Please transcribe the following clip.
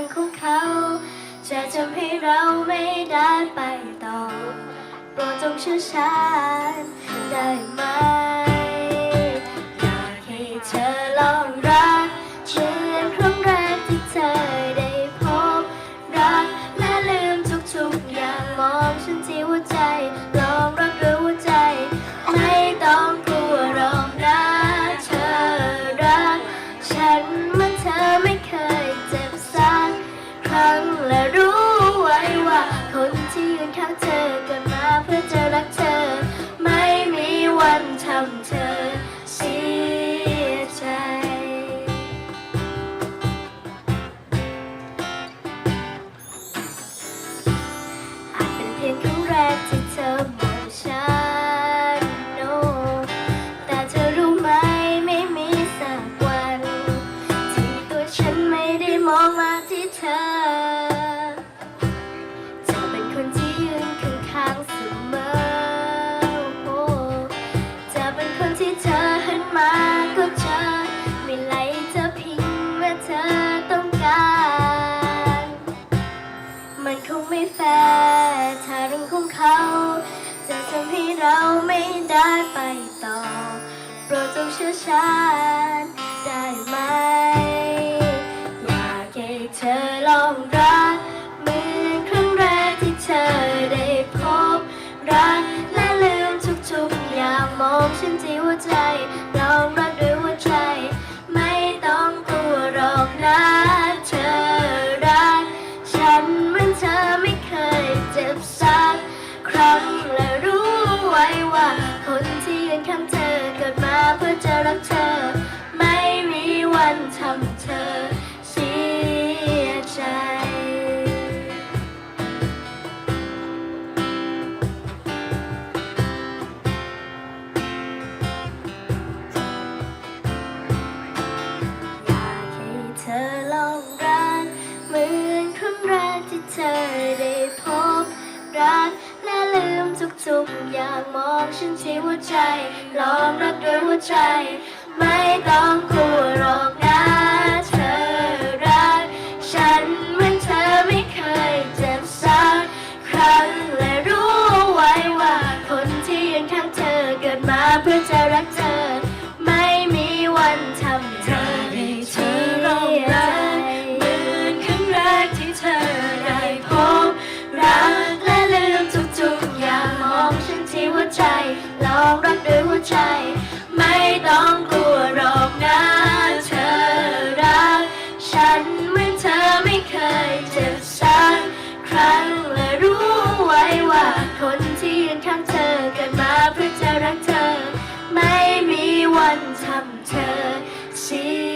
ื่องของเขา จะทำให้เราไม่ได้ไปต่อโปรดจงเชื่อฉันได้ไหม อยากให้เธอลองรัก ครั้งและรู้ไว้ว่า คนที่ยืนข้างเธอ แฟร์ถ้ารื่ของเขา จะทำให้เราไม่ได้ไปต่อ โปรดจงเชื่อฉันได้ไหม อยากให้เธอลองรักเหมือนครั้งแรกที่เธอได้พบรักและลืมทุกๆอย่างมองฉันจี จะรักเธอ ไม่มีวันทำเธอเสียใจ อยากให้เธอลองรักเหมือนคนแรกที่เธอได้พบรักและลืมทุกๆอย่างมองฉันที่หัวใจลอง ใจ เธอชี้